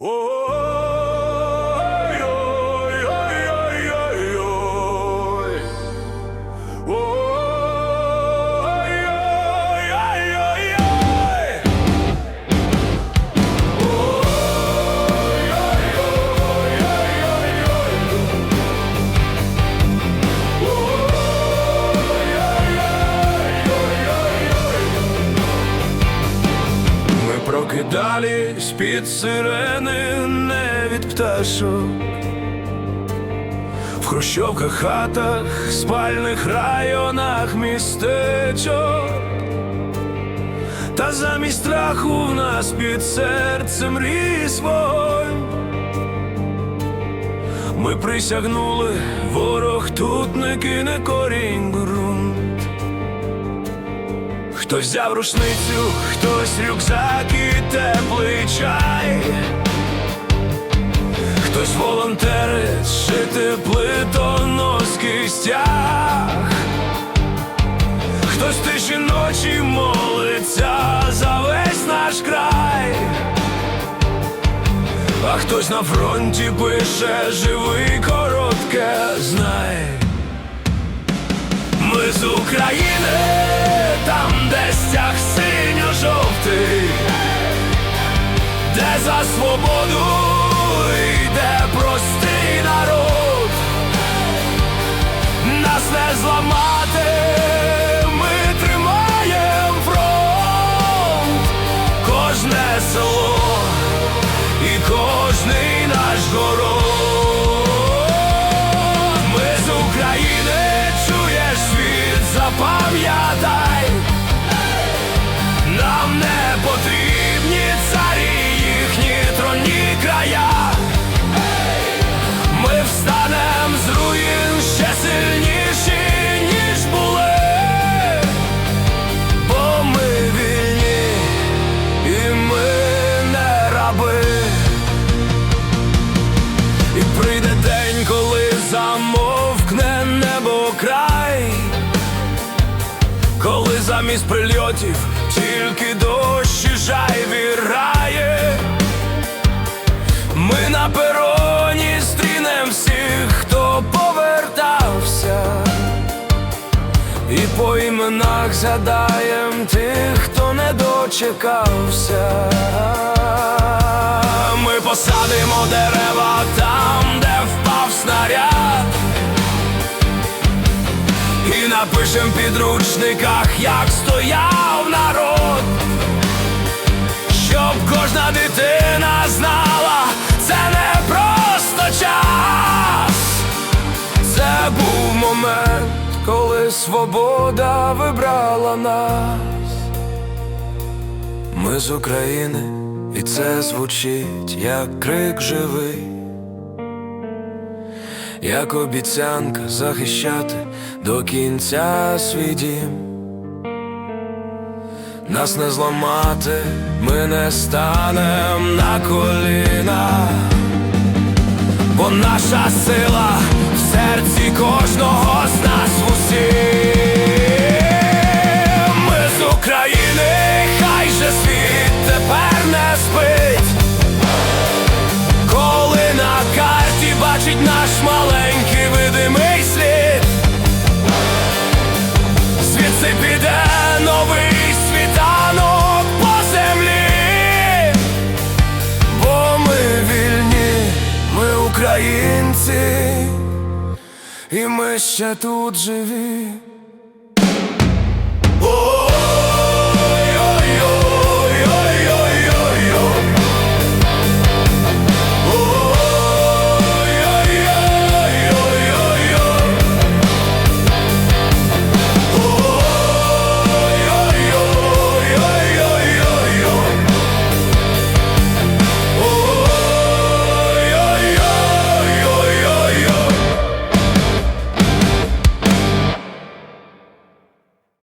Whoa. Ми прокидались під сирени не від пташок. В хрущовках, хатах, спальних районах містечок. Та замість страху в нас під серцем ріс вогонь. Ми присягнули, ворог тут не кине корінь Хтось взяв рушницю, хтось рюкзак і теплий чай, хтось волонтерить шити плитоноски стяг, хтось тиші ночі молиться за весь наш край, а хтось на фронті пише живий за свободу йде простий народ, нас не зламати, ми тримаєм фронт, кожне село і кожний наш город. Ми з України, чуєш світ, запам'ятай, нам не потрібні замість прильотів тільки дощ і жайві рає. Ми на пероні стрінем всіх, хто повертався, і по іменах згадаєм тих, хто не дочекався. Ми посадимо дерева там, де впав снаряд. Напишем в підручниках, як стояв народ, щоб кожна дитина знала, це не просто час, це був момент, коли свобода вибрала нас. Ми з України, і це звучить як крик живий як обіцянка захищати до кінця свій дім. Нас не зламати, ми не станем на коліна, бо наша сила в серці кожного з нас в і ми ще тут живі.